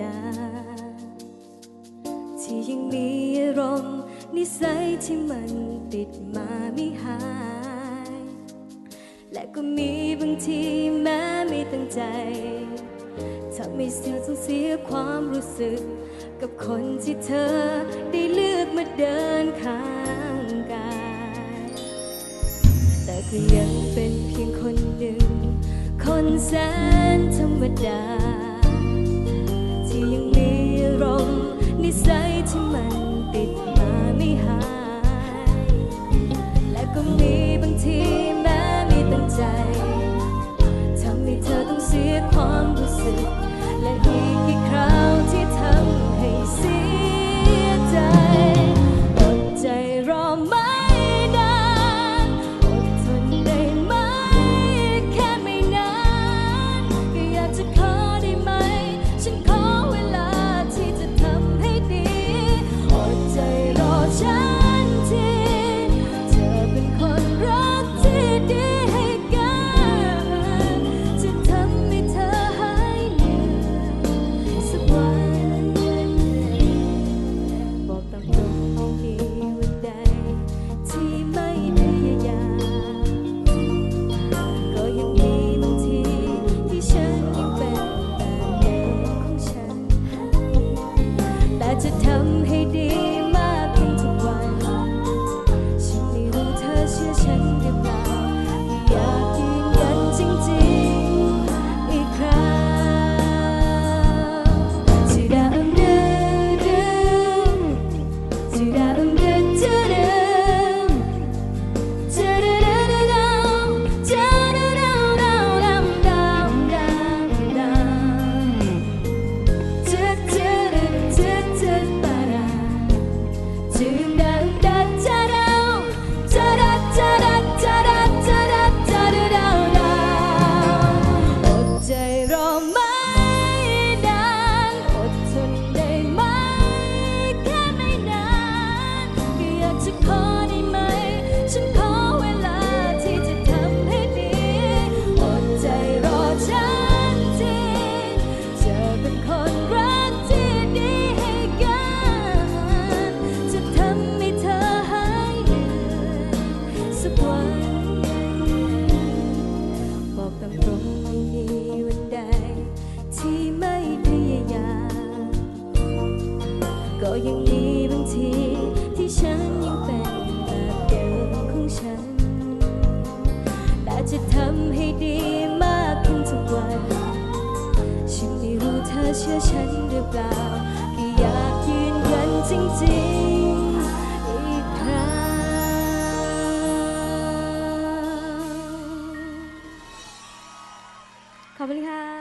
ดาที่ยังมีอารมณ์นิสัยที่มันติดมาไม่หาย และก็มีบางทีแม้ไม่ตั้งใจทำให้เสียต้องเสียความรู้สึก กับคนที่เธอได้เลือกมาเดินข้างกาย แต่ก็ยังเป็นเพียงคนหนึ่ง คนแสนธรรมดา นิสัยที่มันติดมาไม่หาย และก็มีบางทีแม้มีตั้งใจ ทำให้เธอต้องเสียความรู้สึกและหิ ยังมีบางที ที่ฉันยังเป็นแบบเดิมของฉัน แต่จะทำให้ดีมากขึ้นทุกวัน ฉันไม่รู้เธอเชื่อฉันหรือเปล่าก็อยากยืนยันจริงๆอีกครั้งขอบคุณค่ะ